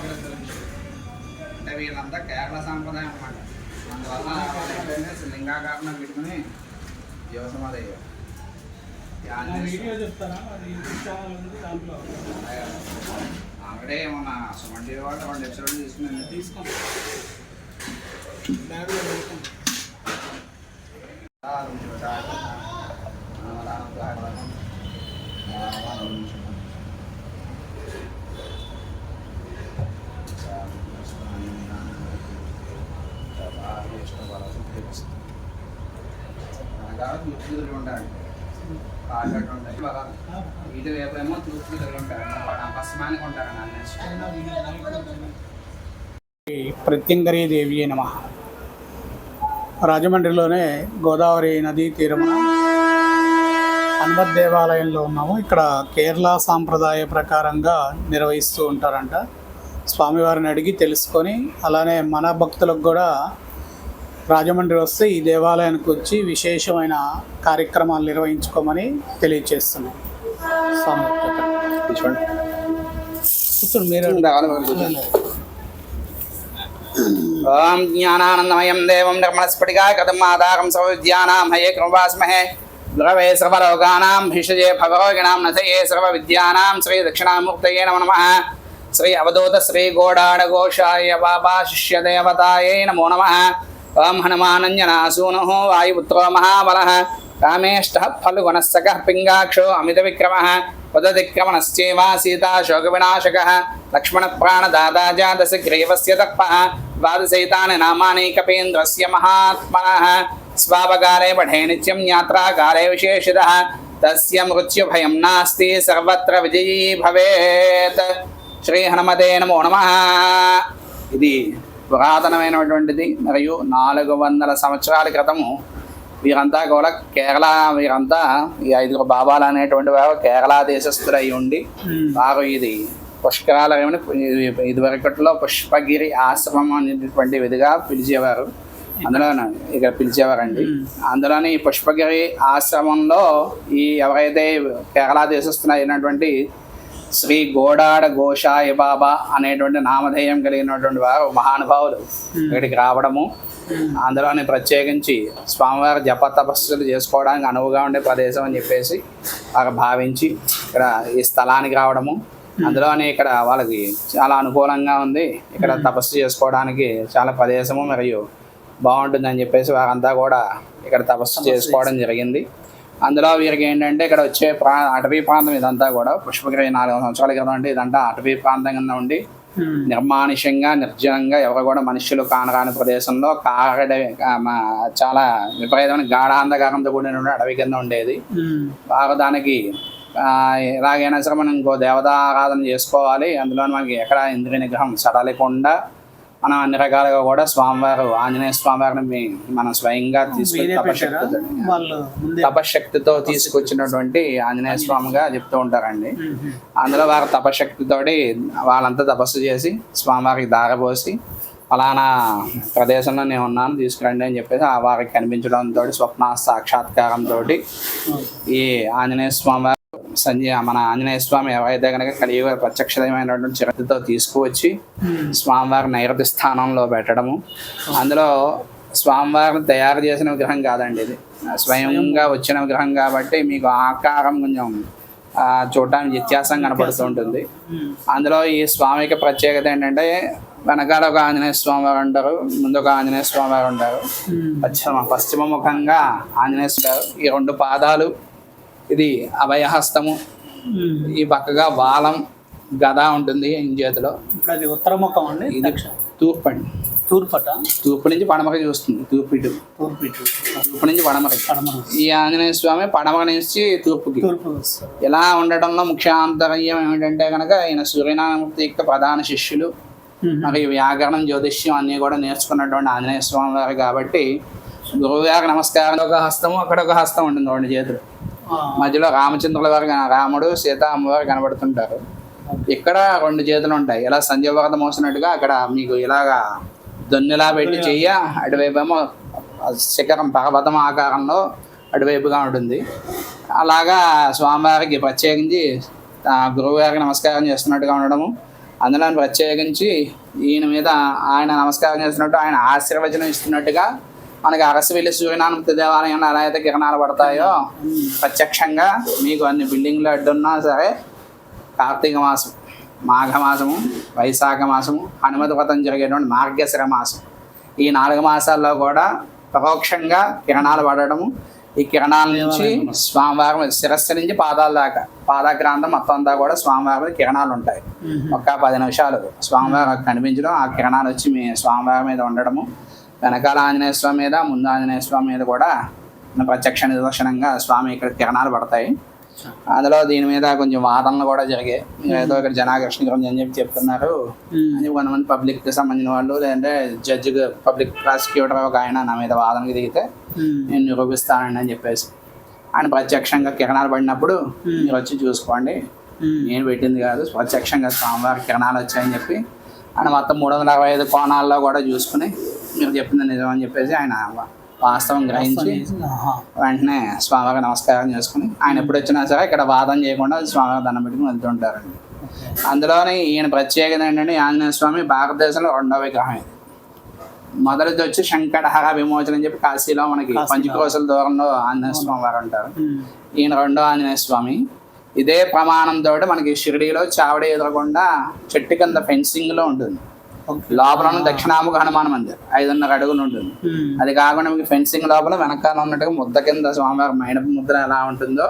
ఒకరిద్దరు అంటే వీళ్ళంతా కేరళ సాంప్రదాయం అన్నమాట. అందువల్ల వాళ్ళు లింగాకారంలో పెట్టుకుని యువసమాధి వీడియో చెప్తారా? ఆల్రెడీ ఏమన్నా సుమన్ టీవీ వాళ్ళు రెండు ఎపిసోడ్లు తీసుకుని తీసుకోండి ఉంటాడు కాళ్ళు ఉంటాయి. కాళ్ళట్టు ఉంటాయి బాగా ఇటు వైపు ఏమో తూర్పులు తిరిగి పశ్చిమానికి ఉంటాడు అన్నీ ప్రత్యంగరీ దేవి నమ. రాజమండ్రిలోనే గోదావరి నదీ తీరమున హనుమత్ దేవాలయంలో ఉన్నాము. ఇక్కడ కేరళ సాంప్రదాయ ప్రకారంగా నిర్వహిస్తూ ఉంటారంట. స్వామివారిని అడిగి తెలుసుకొని అలానే మన భక్తులకు కూడా రాజమండ్రి వస్తే ఈ దేవాలయానికి వచ్చి విశేషమైన కార్యక్రమాలు నిర్వహించుకోమని తెలియజేస్తున్నాం చూడండి కూర్చోండి. మీరు ఓం జ్ఞానానందమయం దేవం నిర్మలస్ఫటికా కథం ఆధారం సర్వవిద్యానాం హయే కృపాస్మహే. ద్రవే సర్వలోకానాం భిషజే భగవగిణాం నథయే సర్వవిద్యానాం శ్రీ దక్షిణామూర్తయే నమో. నమః శ్రీ అవధూత శ్రీ గోడాడ ఘోషాయ బాబా శిష్య దేవతాయే నమో నమః. ఓం హనుమానంజనాసూను వాయుపుత్రో మహాబలః కామేష్టः ఫల్గుణస్సకः పింగాక్షో అమితవిక్రమः వదతిక్రమణశ్చేవ సీతాశోకవినాశకः లక్ష్మణప్రాణదాతా జాతసి గ్రీవస్య దర్పः ద్వాదశైతాని నామాని కపీంద్రస్య మహాత్మనः స్వాపకాలే పఠే నిత్యం యాత్రాకాలే విశేషితः తస్య మృత్యుభయం నాస్తి సర్వత్ర విజయీ భవేత్ శ్రీ హనుమతే నమో నమః ఇది పురాతనమైనటువంటిది మరియు నాలుగు వందల సంవత్సరాల క్రితము వీరంతా కూడా కేరళ వీరంతా ఈ ఐదుగురు బాబాలు అనేటువంటి వారు కేరళ దేశస్థులు ఉండి వారు ఇది పుష్కరాలయమని ఇదివరకట్లో పుష్పగిరి ఆశ్రమం అనేటువంటి విధిగా పిలిచేవారు. అందులో ఇక్కడ పిలిచేవారండి. అందులోని పుష్పగిరి ఆశ్రమంలో ఈ ఎవరైతే కేరళ దేశస్థులు అయినటువంటి శ్రీ గోడాడ గోషాయ బాబా అనేటువంటి నామధేయం కలిగినటువంటి వారు మహానుభావులు ఇక్కడికి రావడము. అందులోని ప్రత్యేకించి స్వామివారి జప తపస్సులు చేసుకోవడానికి అనువుగా ఉండే ప్రదేశం అని చెప్పేసి వారు భావించి ఇక్కడ ఈ స్థలానికి రావడము. అందులోని ఇక్కడ వాళ్ళకి చాలా అనుకూలంగా ఉంది. ఇక్కడ తపస్సు చేసుకోవడానికి చాలా ప్రదేశము మరియు బాగుంటుందని చెప్పేసి వారంతా కూడా ఇక్కడ తపస్సు చేసుకోవడం జరిగింది. అందులో వీరికి ఏంటంటే ఇక్కడ వచ్చే ప్రా అటవీ ప్రాంతం ఇదంతా కూడా పుష్పగిరి నాలుగు సంవత్సరాల క్రితం అంటే ఇదంతా అటవీ ప్రాంతం కింద ఉండి నిర్మానుష్యంగా నిర్జనంగా ఎవరు కూడా మనుషులు కానరాని ప్రదేశంలో కారడ చాలా విపరీతమైన గాఢాంధకారంతో కూడిన అడవి కింద ఉండేది. బాగా దానికి ఎలాగైనా సరే మనం ఇంకో దేవతా ఆరాధన చేసుకోవాలి. అందులో మనకి ఎక్కడ ఇంద్రియ నిగ్రహం సడలేకుండా మనం అన్ని రకాలుగా కూడా స్వామివారు ఆంజనేయ స్వామివారిని మనం స్వయంగా తీసుకుని తపశక్తితో తపశక్తితో తీసుకొచ్చినటువంటి ఆంజనేయ స్వామిగా చెప్తూ ఉంటారండి. అందులో వారి తపశక్తితోటి వాళ్ళంతా తపస్సు చేసి స్వామివారికి దారపోసి ఫలానా ప్రదేశంలో నేను ఉన్నాను తీసుకురండి అని చెప్పేసి ఆ వారికి కనిపించడంతో స్వప్న సాక్షాత్కారంతో ఈ ఆంజనేయ స్వామి సంజయ్ మన ఆంజనేయ స్వామి ఎవరైతే కనుక కలియుగ ప్రత్యక్షమైనటువంటి చిరతితో తీసుకువచ్చి మ్మ్. స్వామివారి నైరుతి స్థానంలో పెట్టడము అందులో స్వామివారిని తయారు చేసిన విగ్రహం కాదండి ఇది స్వయంగా వచ్చిన విగ్రహం కాబట్టి మీకు ఆకారం కొంచెం చూడటానికి వ్యత్యాసం కనపడుతూ ఉంటుంది మ్మ్. అందులో ఈ స్వామికి ప్రత్యేకత ఏంటంటే వెనకాల ఒక ఆంజనేయ స్వామి వారు ఉంటారు ముందు ఒక ఆంజనేయ స్వామి వారు ఉంటారు. పశ్చిమ పశ్చిమ ముఖంగా ఆంజనేయ. ఈ రెండు పాదాలు ఇది అభయహస్తము. ఈ పక్కగా బాలం గద ఉంటుంది ఇప్పుడు అది ఉత్తర ముఖం అండి ఇది తూర్పు అండి. తూర్పట? తూర్పు నుంచి పడమర చూస్తుంది తూర్పు ఇటు తూర్పు నుంచి పడమర ఈ ఆంజనేయ స్వామి పడమర నుంచి తూర్పుకి. తూర్పు ఇలా ఉండటంలో ముఖ్య ఆంతర్యం ఏమిటంటే కనుక ఈయన సూర్యనారాయణమూర్తి యొక్క ప్రధాన శిష్యులు. మరి వ్యాకరణం జ్యోతిష్యం అన్నీ కూడా నేర్చుకున్నటువంటి ఆంజనేయ స్వామి వారు కాబట్టి గురువు గారికి నమస్కారం. ఒక హస్తము అక్కడ ఒక హస్తం ఉంటుంది రెండు చేతులు. మధ్యలో రామచంద్రుల వారు రాముడు సీత అమ్మవారు కనబడుతుంటారు. ఇక్కడ రెండు చేతులు ఉంటాయి. ఇలా సంజయవర్ధ మోసినట్టుగా అక్కడ మీకు ఇలాగా దొన్నిలా పెట్టి చెయ్య అటువైపేమో శిఖరం పర్వతం ఆకారంలో అటువైపుగా ఉంటుంది. అలాగా స్వామివారికి ప్రత్యేకించి ఆ గురువు గారికి నమస్కారం చేస్తున్నట్టుగా ఉండడము. అందులో ప్రత్యేకించి ఈయన మీద ఆయన నమస్కారం చేస్తున్నట్టు ఆయన ఆశీర్వచనం ఇస్తున్నట్టుగా మనకి అరసవెల్లి సూర్యనారాయణ దేవాలయంలో ఎలా అయితే కిరణాలు పడతాయో ప్రత్యక్షంగా మీకు అన్ని బిల్డింగ్లు అడ్డున్నా సరే కార్తీక మాసం మాఘ మాసము వైశాఖ మాసము హనుమతి వ్రతం జరిగేటువంటి మార్గశిర మాసం. ఈ నాలుగు మాసాల్లో కూడా పరోక్షంగా కిరణాలు పడడము ఈ కిరణాల నుంచి స్వామివారం శిరస్సు నుంచి పాదాల దాకా పాదాగ్రాంతం మొత్తం అంతా కూడా స్వామివారి కిరణాలు ఉంటాయి. ఒక పది నిమిషాలు స్వామివారు కనిపించడం ఆ కిరణాలు వచ్చి మీ స్వామివారి మీద ఉండడము వెనకాల ఆంజనేయ స్వామి మీద ముందు ఆంజనేయ స్వామి మీద కూడా ప్రత్యక్ష నిదర్శనంగా స్వామి ఇక్కడ కిరణాలు పడతాయి. అందులో దీని మీద కొంచెం వాదనలు కూడా జరిగాయి. ఏదో ఇక్కడ జనాకర్షణ గురించి అని చెప్పి చెప్తున్నారు. అని కొంతమంది పబ్లిక్కి సంబంధించిన వాళ్ళు లేదంటే జడ్జి పబ్లిక్ ప్రాసిక్యూటర్ ఒక ఆయన నా మీద వాదనకి దిగితే నేను నిరూపిస్తానండి అని చెప్పేసి. ఆయన ప్రత్యక్షంగా కిరణాలు పడినప్పుడు మీరు వచ్చి చూసుకోండి. నేను పెట్టింది కాదు ప్రత్యక్షంగా స్వామివారి కిరణాలు వచ్చాయని చెప్పి. ఆయన మొత్తం మూడు వందల అరవై ఐదు కోణాల్లో కూడా చూసుకుని మీరు చెప్పింది నిజం అని చెప్పేసి ఆయన వాస్తవం గ్రహించి. వెంటనే స్వామివారికి నమస్కారం చేసుకుని ఆయన ఎప్పుడు వచ్చినా సరే ఇక్కడ వాదన చేయకుండా స్వామివారి దండం పెట్టుకుని వెళ్తుంటారండి అందులోని ఈయన ప్రత్యేకత ఏంటంటే ఆంజనేయ స్వామి భారతదేశంలో రెండవ విగ్రహం ఇది మొదటిది వచ్చి శంకటహర విమోచన అని చెప్పి కాశీలో మనకి కాశీలో. పంచకోశల దూరంలో ఆంజనేయ స్వామి వారు ఉంటారు. ఈయన రెండో ఆంజనేయ స్వామి ఇదే ప్రమాణంతో మనకి షిరిడీలో చావడి ఎదురకుండా చెట్టు కింద ఫెన్సింగ్లో ఉంటుంది. లోపల దక్షిణాముఖ హనుమాన మందిర్ ఐదున్నర అడుగులు ఉంటుంది. ఉమ్. అది కాకుండా మీకు ఫెన్సింగ్ లోపల వెనకాల ఉన్నట్టుగా ముద్ద కింద స్వామివారి మైనపు ముద్ర ఎలా ఉంటుందో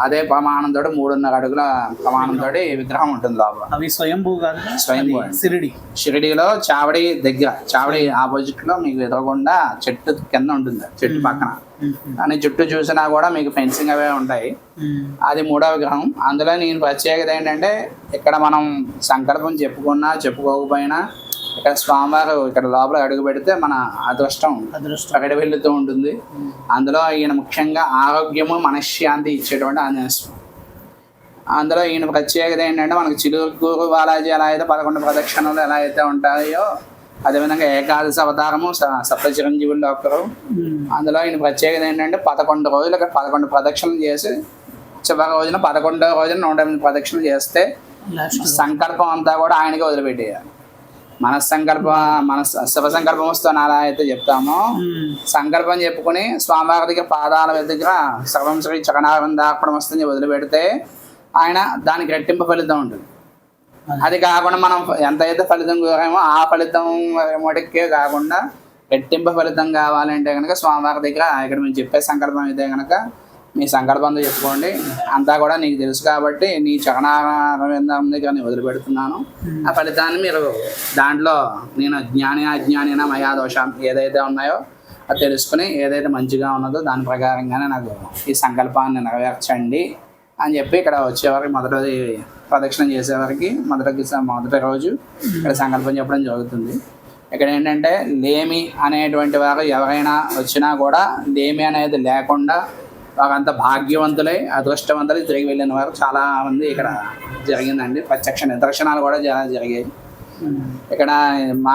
అదే ప్రమాణంతో మూడున్నర అడుగుల ప్రమాణంతో విగ్రహం ఉంటుంది లోపల. అవి స్వయంభూ స్వయంభూ. సిరిడి షిరిడీలో చావడి దగ్గర చావడి ఆపోజిట్లో మీకు ఎదురకుండా చెట్టు కింద ఉంటుంది చెట్టు పక్కన. ఉమ్. కానీ చుట్టూ చూసినా కూడా మీకు ఫెన్సింగ్ అవే ఉంటాయి. అది మూడో విగ్రహం. అందులో నేను ప్రత్యేకత ఏంటంటే ఇక్కడ మనం సంకల్పం చెప్పుకున్నా చెప్పుకోకపోయినా ఇక్కడ స్వామివారు ఇక్కడ లోపల అడుగు పెడితే మన అదృష్టం అదృష్టం. ప్రకట వెళ్తూ ఉంటుంది. అందులో ఈయన ముఖ్యంగా ఆరోగ్యము మనశ్శాంతి ఇచ్చేటువంటి ఆంజనేయ స్వామి. అందులో ఈయన ప్రత్యేకత ఏంటంటే మనకి చిలుకూరు బాలాజీ ఎలా అయితే పదకొండు ప్రదక్షిణలు ఎలా అయితే ఉంటాయో అదేవిధంగా ఏకాదశి అవతారము సప్త చిరంజీవుల్లో ఒకరు. అందులో ఈయన ప్రత్యేకత ఏంటంటే పదకొండు రోజులు ఇక్కడ పదకొండు ప్రదక్షిణలు చేసి చివరి రోజున పదకొండవ రోజున నూట ఎనిమిది ప్రదక్షిణలు చేస్తే సంకల్పం అంతా కూడా ఆయనకే వదిలిపెట్టేయాలి. మన సంకల్ప మన శివ సంకల్పం వస్తున్న అలా అయితే చెప్తామో. సంకల్పం చెప్పుకుని స్వామివారి దగ్గర పాదాల దగ్గర సర్వం శ్రీ చరణారందార్పణం వస్తుంది వదిలిపెడితే ఆయన దానికి రెట్టింపు ఫలితం ఉంటుంది అది కాకుండా మనం ఎంత అయితే ఫలితం కోరామో ఆ ఫలితం మటుకే కాకుండా రెట్టింపు ఫలితం కావాలంటే కనుక స్వామివారి దగ్గర ఇక్కడ మేము చెప్పే సంకల్పం అయితే కనుక మీ సంకల్పంతో చెప్పుకోండి. అంతా కూడా నీకు తెలుసు కాబట్టి నీ చరణారందం కానీ వదిలిపెడుతున్నాను. ఆ ఫలితాన్ని మీరు దాంట్లో నేను జ్ఞాని అజ్ఞానిన మయా దోషం ఏదైతే ఉన్నాయో అది తెలుసుకుని ఏదైతే మంచిగా ఉన్నదో దాని ప్రకారంగానే నాకు ఈ సంకల్పాన్ని నెరవేర్చండి అని చెప్పి ఇక్కడ వచ్చేవారికి మొదటి ప్రదక్షిణ చేసేవారికి మొదటి మొదటి రోజు ఇక్కడ సంకల్పం చెప్పడం జరుగుతుంది. ఇక్కడ ఏంటంటే లేమి అనేటువంటి వారు ఎవరైనా వచ్చినా కూడా లేమి అనేది లేకుండా వారంత భాగ్యవంతులై అదృష్టవంతులై తిరిగి వెళ్ళిన వారు చాలా మంది ఇక్కడ జరిగిందండి. ప్రత్యక్ష నిదర్శనాలు కూడా చాలా జరిగాయి. ఇక్కడ మా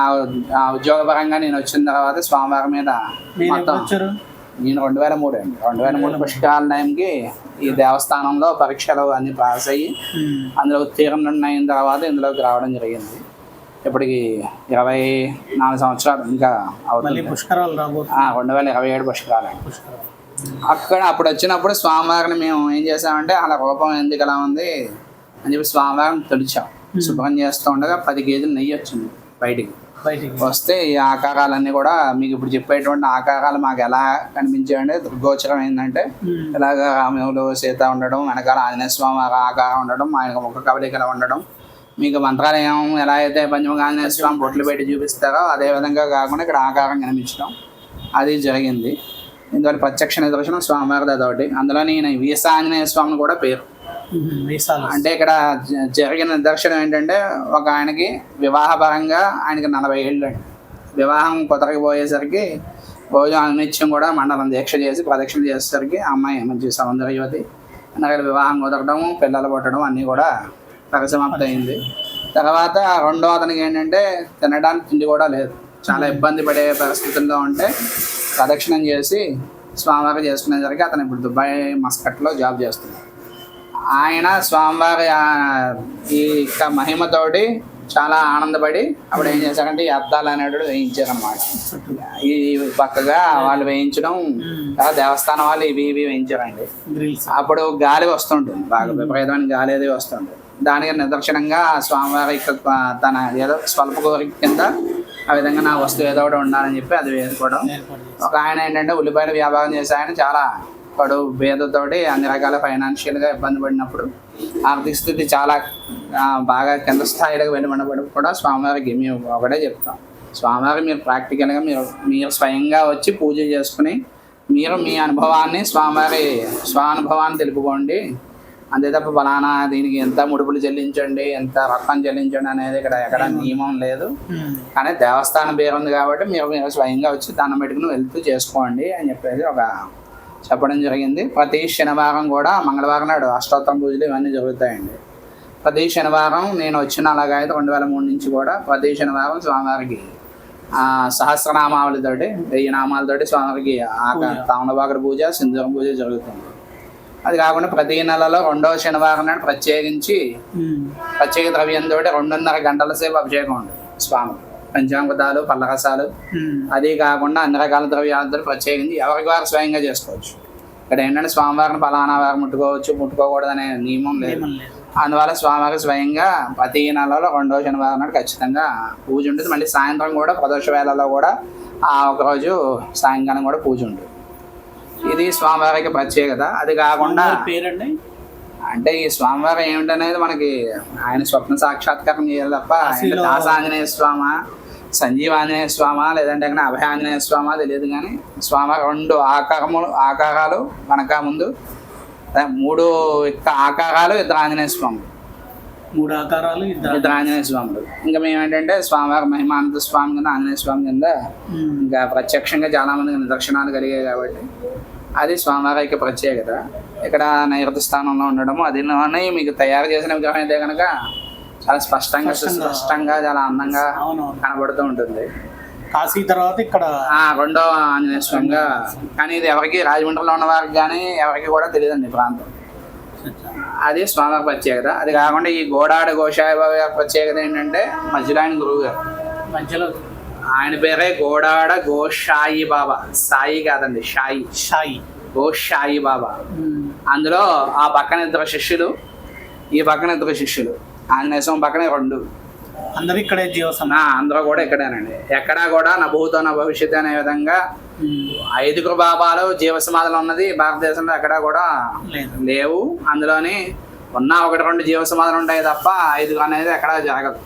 ఉద్యోగపరంగా నేను వచ్చిన తర్వాత స్వామివారి మీద నేను రెండు వేల మూడు అండి. రెండు వేల మూడు పుష్కరాల టైంకి ఈ దేవస్థానంలో పరీక్షలు అన్ని పాస్ అయ్యి. అందులో ఉత్తీర్ణం అయిన తర్వాత ఇందులోకి రావడం జరిగింది. ఇప్పటికి ఇరవై నాలుగు సంవత్సరాలు ఇంకా అవుతుంది. పుష్కరాలు రెండు వేల ఇరవై ఏడు పుష్కరాలు. పుష్కరాలు. అక్కడ అప్పుడు వచ్చినప్పుడు స్వామివారిని మేము ఏం చేసామంటే అలా రూపం ఎందుకు ఎలా ఉంది? అని చెప్పి స్వామివారిని తొలిచాం శుభ్రం చేస్తూ ఉండగా పది కేజీలు నెయ్యి వచ్చింది బయటికి. వస్తే ఈ ఆకారాలన్నీ కూడా మీకు ఇప్పుడు చెప్పేటువంటి ఆకారాలు మాకు ఎలా కనిపించాయంటే దుర్గోచరం ఏంటంటే. ఇలాగ రాములు సీత ఉండడం వెనకాల ఆంజనేయ స్వామి ఆకారం ఉండడం ఆయన ముఖ కవలికలు ఉండడం మీకు మంత్రాలయం ఎలా అయితే పంచముఖ ఆంజనేయ స్వామి బొట్లు పెట్టి చూపిస్తారో అదే విధంగా కాకుండా ఇక్కడ ఆకారం కనిపించడం అది జరిగింది. ఇందువల్ల ప్రత్యక్ష నిదర్శనం స్వామివారిది అదొకటి. అందులో నేను వీస ఆంజనేయ స్వామిని కూడా పేరు. అంటే ఇక్కడ జరిగిన దర్శనం ఏంటంటే ఒక ఆయనకి వివాహపరంగా ఆయనకి నలభై ఏళ్ళు అండి వివాహం కుదరకి పోయేసరికి రోజు అనిత్యం కూడా మండలం దీక్ష చేసి ప్రదక్షిణ చేసేసరికి అమ్మాయి మంచి సౌందర్య యువతి అందుకని వివాహం కుదరడం పిల్లలు పుట్టడం అన్నీ కూడా పరిసమాప్తి అయింది తర్వాత రెండో అతనికి ఏంటంటే తినడానికి తిండి కూడా లేదు. చాలా ఇబ్బంది పడే పరిస్థితుల్లో ఉంటే ప్రదక్షిణం చేసి స్వామివారి చేసుకునేసరికి అతను ఇప్పుడు దుబాయ్ మస్కట్లో జాబ్ చేస్తున్నాడు. ఆయన స్వామివారి ఈ యొక్క మహిమతోటి చాలా ఆనందపడి అప్పుడు ఏం చేశారంటే ఈ అద్దాలు అనేటివి వేయించారన్నమాట. ఈ పక్కగా వాళ్ళు వేయించడం దేవస్థానం వాళ్ళు ఇవి ఇవి వేయించారండి. అప్పుడు గాలి వస్తుంటుంది బాగా విపరీతమైన గాలి అది వస్తుంటుంది. దానికి నిదర్శనంగా స్వామివారి తన ఏదో స్వల్ప కోరిక కింద ఆ విధంగా నా వస్తువు ఏదో ఒకటి ఉండాలని చెప్పి అది వేసుకోవడం. ఒక ఆయన ఏంటంటే ఉల్లిపాయల వ్యాపారం చేసే ఆయన చాలా పడు భేదతోటి అన్ని రకాల ఫైనాన్షియల్గా ఇబ్బంది పడినప్పుడు ఆర్థిక స్థితి చాలా బాగా కింద స్థాయిలో వెళ్ళినప్పుడు కూడా స్వామివారికి మేము ఒకటే చెప్తాం. స్వామివారికి మీరు ప్రాక్టికల్గా మీరు మీరు స్వయంగా వచ్చి పూజ చేసుకుని మీరు మీ అనుభవాన్ని స్వామివారి స్వానుభవాన్ని తెలుపుకోండి. అంతే తప్ప ఫలానా దీనికి ఎంత ముడుపులు చెల్లించండి ఎంత రక్తం చెల్లించండి అనేది ఇక్కడ ఎక్కడ నియమం లేదు. ఉమ్. కానీ దేవస్థానం పేరు ఉంది కాబట్టి మీరు మీరు స్వయంగా వచ్చి దండం పెట్టుకుని వెళ్తూ చేసుకోండి అని చెప్పేసి ఒక చెప్పడం జరిగింది. ప్రతి శనివారం కూడా మంగళవారం నాడు అష్టోత్తరం పూజలు ఇవన్నీ జరుగుతాయండి. ప్రతి శనివారం నేను వచ్చిన అలాగైతే రెండు వేల మూడు నుంచి కూడా ప్రతి శనివారం స్వామివారికి ఆ, సహస్రనామావళితోటి వెయ్యి నామాలతోటి స్వామివారికి ఆక తామలబాకడ పూజ సింధూరం పూజ జరుగుతుంది. అది కాకుండా ప్రతి నెలలో రెండవ శనివారం నాడు ప్రత్యేకించి. ప్రత్యేక ద్రవ్యంతో రెండున్నర గంటల సేపు అభిషేకం ఉంటుంది స్వామి. పంచామృతాలు పల్లరసాలు. అది కాకుండా అన్ని రకాల ద్రవ్యాలతో ప్రత్యేకించి ఎవరికి వారు స్వయంగా చేసుకోవచ్చు. ఇక్కడ ఏంటంటే స్వామివారిని ఫలానా వారు ముట్టుకోవచ్చు ముట్టుకోకూడదు అనే నియమం లేదు. అందువల్ల స్వామివారికి స్వయంగా ప్రతి నెలలో రెండవ శనివారం నాడు ఖచ్చితంగా పూజ ఉంటుంది. మళ్ళీ సాయంత్రం కూడా ప్రదోష వేళలో కూడా ఆ ఒకరోజు సాయంకాలం కూడా పూజ ఉంటుంది. ఇది స్వామివారికి ప్రత్యేకత అది కాకుండా పేరండి? అంటే ఈ స్వామివారం ఏమిటనేది మనకి ఆయన స్వప్న సాక్షాత్కారం చేయాలి తప్ప ఆయన కాశీలో- దాస ఆంజనేయ స్వామ సంజీవ ఆంజనేయ స్వామ లేదంటే అక్కడ అభయ ఆంజనేయ స్వామ తెలియదు కానీ స్వామి రెండు ఆకారములు ఆకారాలు వెనక ముందు మూడు ఆకారాలు ఇద్దరు ఆంజనేయ స్వామి మూడు ఆకారాలు ఇద్దరు ఆంజనేయ స్వాములు. ఇంకా మేము ఏంటంటే స్వామివారి మహిమానంద స్వామి కింద ఆంజనేయ స్వామి కింద. ఇంకా ప్రత్యక్షంగా చాలా మందికి నిదర్శనాలు కలిగాయి కాబట్టి అది స్వామివారి యొక్క ప్రత్యేకత. ఇక్కడ నైరుతి స్థానంలో ఉండడము అదిలోనే మీకు తయారు చేసిన విగ్రహం అయితే కనుక చాలా స్పష్టంగా స్పష్టంగా. చాలా అందంగా కనబడుతూ ఉంటుంది. కాశీ తర్వాత ఇక్కడ రెండో ఆంజనేయ స్వామిగా కానీ ఇది ఎవరికి రాజమండ్రిలో ఉన్న వారికి కానీ ఎవరికి కూడా తెలియదండి ప్రాంతం. అది స్వామివారి ప్రత్యేకత. అది కాకుండా ఈ గోడాడ గోషాయ బాబు గారి ప్రత్యేకత ఏంటంటే మధ్యలో ఆయన గురువు గారు. మధ్యలో ఆయన పేరే గోడాడ గోషాయి బాబా. సాయి కాదండి షాయి. షాయి. గోషాయి బాబా. అందులో ఆ పక్కన ఇద్దరు శిష్యులు ఈ పక్కన ఇద్దరు శిష్యులు. ఆంజనేయ స్వామి పక్కనే రెండు. అందరు ఇక్కడే జీవసం అందరూ కూడా ఇక్కడేనండి. ఎక్కడా కూడా నా భూతో నా భవిష్యత్తు అనే విధంగా ఐదుగురు బాబాలు జీవ సమాధులు ఉన్నది. భారతదేశంలో ఎక్కడా కూడా లేవు. అందులోని ఉన్న ఒకటి రెండు జీవ సమాధులు ఉంటాయి తప్ప ఐదుగురు అనేది ఎక్కడా జరగదు.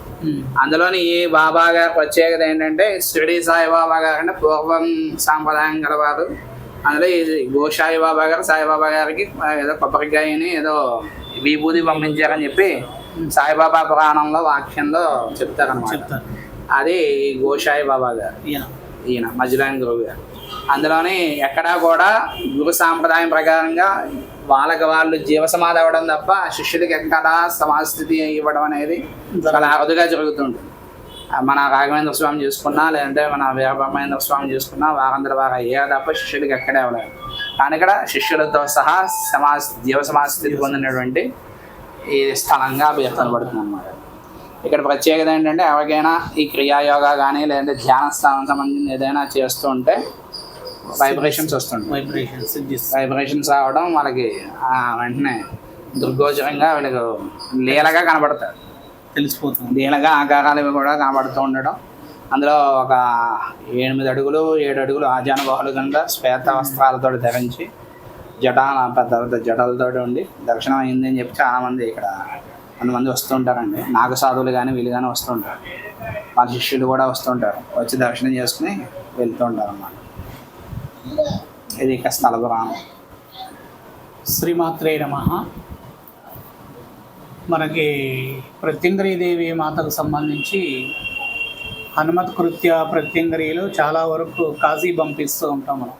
అందులోని ఈ బాబా గారి ప్రత్యేకత ఏంటంటే షిరిడి సాయిబాబా గారు అంటే పూర్వం సాంప్రదాయం గలవారు. అందులో ఈ గోషాయి బాబా గారు సాయిబాబా గారికి ఏదో కొబ్బరికాయని ఏదో విభూతి పంపించారని చెప్పి సాయిబాబా పురాణంలో వాక్యంలో చెప్తారనమాట చెప్తారు. అది గోషాయి బాబా గారు. ఈయన ఈయన మధ్యలాయన గురువు గారు. అందులోని ఎక్కడా కూడా గురు సాంప్రదాయం ప్రకారంగా వాళ్ళకి వాళ్ళు జీవసమాధి అవ్వడం తప్ప శిష్యుడికి ఎక్కడా సమాజ స్థితి ఇవ్వడం అనేది చాలా అరుదుగా జరుగుతుంటుంది. మన రాఘవేంద్ర స్వామి చూసుకున్నా లేదంటే మన వీరబ్రహ్మేంద్ర స్వామి చూసుకున్నా వారందరూ వారు అయ్యారు తప్ప శిష్యుడికి ఎక్కడే అవ్వలేదు కానీ ఇక్కడ శిష్యులతో సహా సమాజ జీవ సమాజ స్థితి పొందినటువంటి ఈ స్థలంగా పేర్కొనబడుతుంది అన్నమాట ఇక్కడ ప్రత్యేకత ఏంటంటే ఎవరికైనా ఈ క్రియాయోగా కానీ లేదంటే ధ్యాన స్థానం సంబంధించిన ఏదైనా చేస్తూ ఉంటే వైబ్రేషన్స్ వస్తుంటాయి. వైబ్రేషన్స్ వైబ్రేషన్స్ రావడం వాళ్ళకి ఆ వెంటనే దుర్గోచరంగా వీళ్ళకి లీలగా కనబడతారు. తెలిసిపోతుంది. లీలగా ఆకారాలు కూడా కనబడుతూ ఉండడం. అందులో ఒక ఎనిమిది అడుగులు ఏడు అడుగులు ఆజానుబాహులు కింద శ్వేత వస్త్రాలతో ధరించి జట పెద్ద పెద్ద జటలతో ఉండి దర్శనం అయింది అని చెప్పి చాలామంది ఇక్కడ కొంతమంది వస్తుంటారండి నాగ సాధువులు కానీ వీళ్ళు కానీ వస్తుంటారు వాళ్ళ శిష్యులు కూడా వస్తుంటారు వచ్చి దర్శనం చేసుకుని వెళ్తూ ఉంటారు అన్నమాట ఇది ఇక స్థల పురాణం శ్రీమాత్రే నమ. మనకి ప్రత్యంగరీదేవి మాతకు సంబంధించి హనుమత్ కృత్య ప్రత్యంగరీలో చాలా వరకు కాశీ పంపిస్తూ ఉంటాం మనం.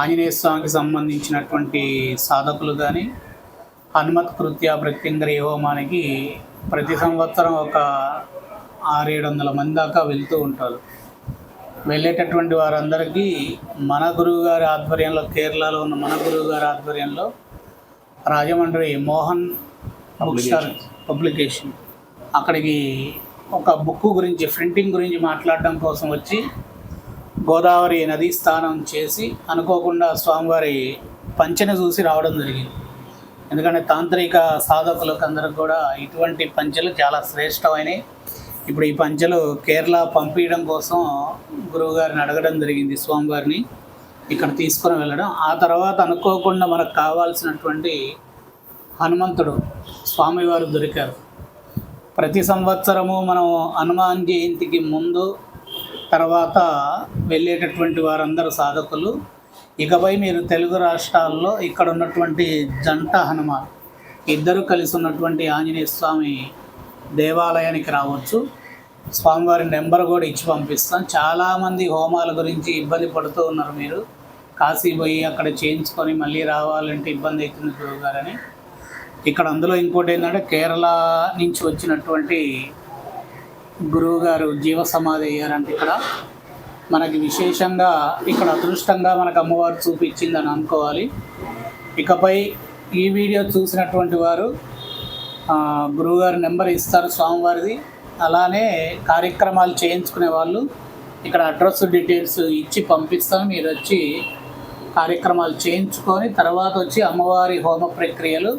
ఆంజనేయ స్వామికి సంబంధించినటువంటి సాధకులు కానీ హనుమత్ కృత్య ప్రత్యంగరి హోమానికి ప్రతి సంవత్సరం ఒక ఆరేడు వందల మంది దాకా వెళ్తూ ఉంటారు. వెళ్ళేటటువంటి వారందరికీ మన గురువు గారి ఆధ్వర్యంలో కేరళలో ఉన్న మన గురువు గారి ఆధ్వర్యంలో Rajahmundry Mohan book star publication. అక్కడికి ఒక బుక్ గురించి ప్రింటింగ్ గురించి మాట్లాడడం కోసం వచ్చి గోదావరి నదీ స్నానం చేసి అనుకోకుండా స్వామివారి పంచెను చూసి రావడం జరిగింది. ఎందుకంటే తాంత్రిక సాధకులకు అందరికి కూడా ఇటువంటి పంచెలు చాలా శ్రేష్టమైనవి. ఇప్పుడు ఈ పంచలు కేరళ పంపించడం కోసం గురువుగారిని అడగడం జరిగింది స్వామివారిని ఇక్కడ తీసుకొని వెళ్ళడం. ఆ తర్వాత అనుకోకుండా మనకు కావాల్సినటువంటి హనుమంతుడు స్వామివారు దొరికారు. ప్రతి సంవత్సరము మనం హనుమాన్ జయంతికి ముందు తర్వాత వెళ్ళేటటువంటి వారందరూ సాధకులు. ఇకపై మీరు తెలుగు రాష్ట్రాల్లో ఇక్కడ ఉన్నటువంటి జంట హనుమాన్ ఇద్దరు కలిసి ఉన్నటువంటి ఆంజనేయ స్వామి దేవాలయానికి రావచ్చు. స్వామివారి నెంబర్ కూడా ఇచ్చి పంపిస్తాం. చాలామంది హోమాల గురించి ఇబ్బంది పడుతూ ఉన్నారు మీరు. కాశీ పోయి అక్కడ చేయించుకొని మళ్ళీ రావాలంటే ఇబ్బంది అవుతుంది గురువుగారని ఇక్కడ అందులో ఇంకోటి ఏంటంటే కేరళ నుంచి వచ్చినటువంటి గురువుగారు జీవ సమాధి అయ్యారంటే ఇక్కడ. మనకి విశేషంగా ఇక్కడ అదృష్టంగా మనకు అమ్మవారు చూపించిందని అనుకోవాలి. ఇకపై ఈ వీడియో చూసినటువంటి వారు గురువుగారి నెంబర్ ఇస్తారు స్వామివారిది. అలానే కార్యక్రమాలు చేయించుకునే వాళ్ళు ఇక్కడ అడ్రస్ డీటెయిల్స్ ఇచ్చి పంపిస్తాం మీరు వచ్చి కార్యక్రమాలు చేయించుకొని తర్వాత వచ్చి అమ్మవారి హోమ ప్రక్రియలు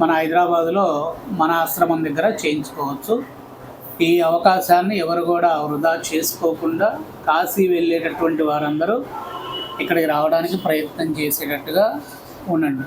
మన హైదరాబాదులో మన ఆశ్రమం దగ్గర చేయించుకోవచ్చు. ఈ అవకాశాన్ని ఎవరు కూడా వృధా చేసుకోకుండా కాశీ వెళ్ళేటటువంటి వారందరూ ఇక్కడికి రావడానికి ప్రయత్నం చేసేటట్టుగా ఉండండి.